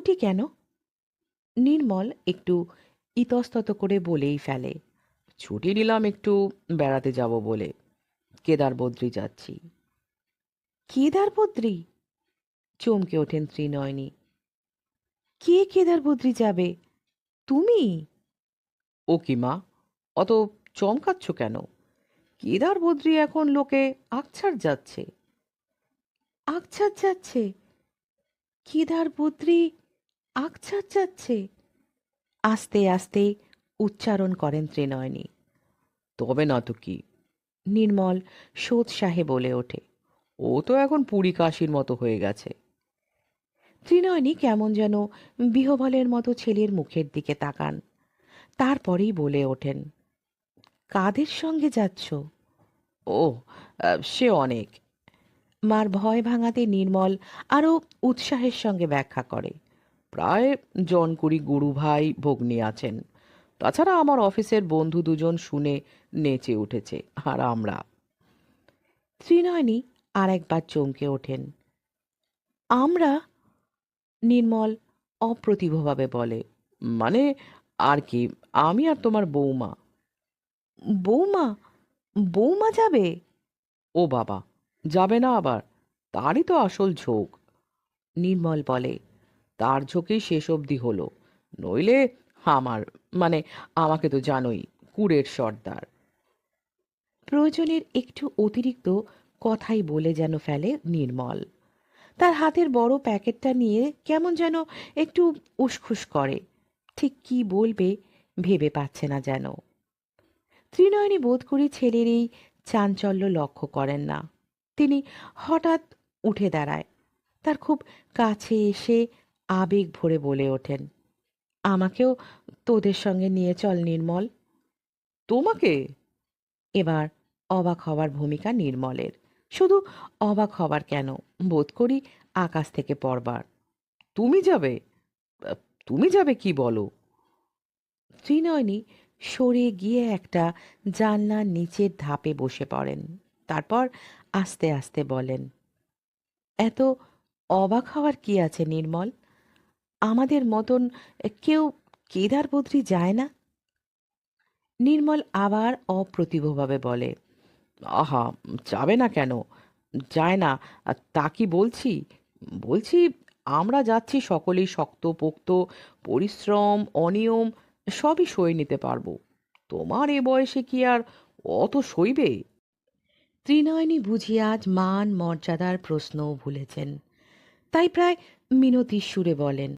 ছুটি কেন? নির্মল একটু ইতস্তত করে বলেই ফেলে, ছুটি নিলাম একটু বেড়াতে যাব বলে। কেদার বদ্রি যাচ্ছি। কেদার বদ্রি? চমকে ওঠেন ত্রিনয়নী। কে কেদার বদ্রি যাবে? তুমি? ও কি মা, অত চমকাচ্ছ কেন? কেদার বদ্রি এখন লোকে আকছার যাচ্ছে। আকছার যাচ্ছে? কেদার বদ্রি আকছার যাচ্ছে আস্তে আস্তে উচ্চারণ করেন ত্রিনয়নী। তবে না তো কি? নির্মল সোৎসাহে বলে ওঠে। ও তো এখন পুরী কাশির মতো হয়ে গেছে। ত্রিনয়নী কেমন যেন বিহবলের মতো ছেলের মুখের দিকে তাকান। তারপরেই বলে ওঠেন কাদের সঙ্গে যাচ্ছ? ও সে অনেক। মার ভয় ভাঙাতে নির্মল আরও উৎসাহের সঙ্গে ব্যাখ্যা করে। প্রায় জনকুড়ি গুরু ভাই ভগ্নী আছেন। তাছাড়া আমার অফিসের বন্ধু দুজন শুনে নেচে উঠেছে, আর আমরা। ত্রিনয়নী আর একবার চমকে ওঠেন। আমরা নির্মল অপ্রতিভভাবে বলে মানে আর কি, আমি আর তোমার বৌমা? বৌমা? বৌমা যাবে? ও বাবা, যাবে না আবার, তারই তো আসল ঝোঁক, নির্মল বলে। তার ঝোঁকেই শেষ অবধি হলো। নইলে আমার মানে আমাকে তো জানোই কুড়ের সর্দার। প্রয়োজনের একটু অতিরিক্ত কথাই বলে যেন ফেলে নির্মল। তার হাতের বড় প্যাকেটটা নিয়ে কেমন যেন একটু উসখুস করে। ঠিক কি বলবে ভেবে পাচ্ছে না যেন। ত্রিনয়নী বোধ করি ছেলের এই চাঞ্চল্য লক্ষ্য করেন না। তিনি হঠাৎ উঠে দাঁড়ায়। তার খুব কাছে এসে আবেগ ভরে বলে ওঠেন। আমাকেও তোদের সঙ্গে নিয়ে চল নির্মল। তোমাকে? এবার অবাক হওয়ার ভূমিকা নির্মলের। শুধু অবাক হবার কেন? বোধ করি আকাশ থেকে পড়বার। তুমি যাবে? তুমি যাবে কি বলো? ত্রিনয়নী সরে গিয়ে একটা জানলার নিচের ধাপে বসে পড়েন। তারপর আস্তে আস্তে বলেন এত অবাক হওয়ার কি আছে নির্মল? আমাদের মতন কেউ কেদার বদ্রি যায় না? নির্মল আবার অপ্রতিভভাবে বলে, আহা, যাবে না কেন? যায় না। তা কি বলছি? বলছি আমরা যাচ্ছি সকলেই শক্ত, পোক্ত, পরিশ্রম, অনিয়ম, সবই সয়ে নিতে পারব। তোমার এ বয়সে কি আর অত সইবে? ত্রিনয়নী বুঝি আজ মান মর্যাদার প্রশ্নও ভুলেছেন। তাই প্রায় মিনতির সুরে বলেন